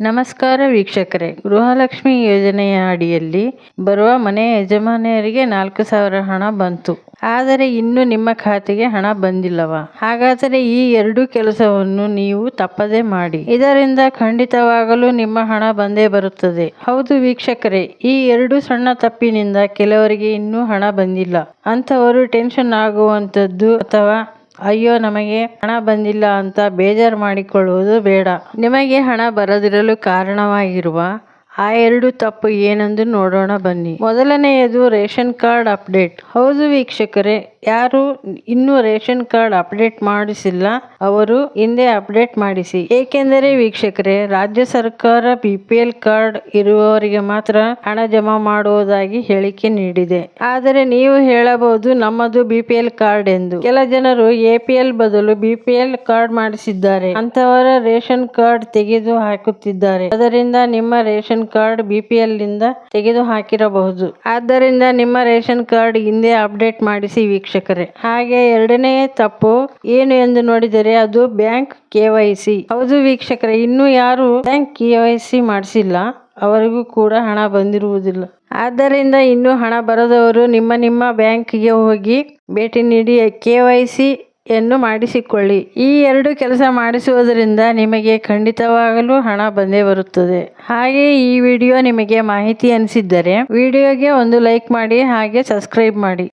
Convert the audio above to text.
ನಮಸ್ಕಾರ ವೀಕ್ಷಕರೇ. ಗೃಹಲಕ್ಷ್ಮಿ ಯೋಜನೆಯ ಅಡಿಯಲ್ಲಿ ಬರುವ ಮನೆ ಯಜಮಾನಿಯರಿಗೆ ನಾಲ್ಕು ಸಾವಿರ ಹಣ ಬಂತು. ಆದರೆ ಇನ್ನು ನಿಮ್ಮ ಖಾತೆಗೆ ಹಣ ಬಂದಿಲ್ಲವಾ? ಹಾಗಾದರೆ ಈ ಎರಡು ಕೆಲಸವನ್ನು ನೀವು ತಪ್ಪದೆ ಮಾಡಿ. ಇದರಿಂದ ಖಂಡಿತವಾಗಲೂ ನಿಮ್ಮ ಹಣ ಬಂದೇ ಬರುತ್ತದೆ. ಹೌದು ವೀಕ್ಷಕರೇ, ಈ ಎರಡು ಸಣ್ಣ ತಪ್ಪಿನಿಂದ ಕೆಲವರಿಗೆ ಇನ್ನೂ ಹಣ ಬಂದಿಲ್ಲ. ಅಂಥವರು ಟೆನ್ಷನ್ ಆಗುವಂಥದ್ದು ಅಥವಾ ಅಯ್ಯೋ, ನಮಗೆ ಹಣ ಬಂದಿಲ್ಲ ಅಂತ ಬೇಜಾರು ಮಾಡಿಕೊಳ್ಳುವುದು ಬೇಡ. ನಿಮಗೆ ಹಣ ಬರದಿರಲು ಕಾರಣವಾಗಿರುವ ಆ ಎರಡು ತಪ್ಪು ಏನೆಂದು ನೋಡೋಣ ಬನ್ನಿ. ಮೊದಲನೆಯದು ರೇಷನ್ ಕಾರ್ಡ್ ಅಪ್ಡೇಟ್. ಹೌದು ವೀಕ್ಷಕರೇ ಯಾರು ಇನ್ನೂ ರೇಷನ್ ಕಾರ್ಡ್ ಅಪ್ಡೇಟ್ ಮಾಡಿಸಿಲ್ಲ. ಅವರು ಹಿಂದೆ ಅಪ್ಡೇಟ್ ಮಾಡಿಸಿ. ಏಕೆಂದರೆ ವೀಕ್ಷಕರೇ, ರಾಜ್ಯ ಸರ್ಕಾರ ಬಿ ಕಾರ್ಡ್ ಇರುವವರಿಗೆ ಮಾತ್ರ ಹಣ ಜಮಾ ಮಾಡುವುದಾಗಿ ಹೇಳಿಕೆ ನೀಡಿದೆ. ಆದರೆ ನೀವು ಹೇಳಬಹುದು, ನಮ್ಮದು ಬಿ ಕಾರ್ಡ್ ಎಂದು. ಕೆಲ ಜನರು ಎ ಬದಲು ಬಿ ಕಾರ್ಡ್ ಮಾಡಿಸಿದ್ದಾರೆ. ಅಂತವರ ರೇಷನ್ ಕಾರ್ಡ್ ತೆಗೆದು ಹಾಕುತ್ತಿದ್ದಾರೆ. ಅದರಿಂದ ನಿಮ್ಮ ರೇಷನ್ ಕಾರ್ಡ್ ಬಿ ಪಿ ಎಲ್ನಿಂದ ತೆಗೆದು ಹಾಕಿರಬಹುದು. ಆದ್ದರಿಂದ ನಿಮ್ಮ ರೇಷನ್ ಕಾರ್ಡ್ ಹಿಂದೆ ಅಪ್ಡೇಟ್ ಮಾಡಿಸಿ ವೀಕ್ಷಕರೇ. ಹಾಗೆ ಎರಡನೇ ತಪ್ಪು ಏನು ಎಂದು ನೋಡಿದರೆ ಅದು ಬ್ಯಾಂಕ್ ಕೆ ವೈ ಸಿ. ಹೌದು ವೀಕ್ಷಕರೇ, ಇನ್ನು ಯಾರು ಬ್ಯಾಂಕ್ ಕೆ ವೈ ಸಿ ಮಾಡಿಸಿಲ್ಲ. ಅವರಿಗೂ ಕೂಡ ಹಣ ಬಂದಿರುವುದಿಲ್ಲ. ಆದ್ದರಿಂದ ಇನ್ನು ಹಣ ಬರದವರು ನಿಮ್ಮ ನಿಮ್ಮ ಬ್ಯಾಂಕ್ಗೆ ಹೋಗಿ ಭೇಟಿ ನೀಡಿ ಕೆ ವೈ ಸಿ ಯನ್ನು ಮಾಡಿಸಿಕೊಳ್ಳಿ. ಈ ಎರಡು ಕೆಲಸ ಮಾಡಿಸುವುದರಿಂದ ನಿಮಗೆ ಖಂಡಿತವಾಗಲೂ ಹಣ ಬಂದೇ ಬರುತ್ತದೆ. ಹಾಗೆ ಈ ವಿಡಿಯೋ ನಿಮಗೆ ಮಾಹಿತಿ ಅನಿಸಿದ್ದರೆ ವಿಡಿಯೋಗೆ ಒಂದು ಲೈಕ್ ಮಾಡಿ ಹಾಗೆ ಸಬ್ಸ್ಕ್ರೈಬ್ ಮಾಡಿ.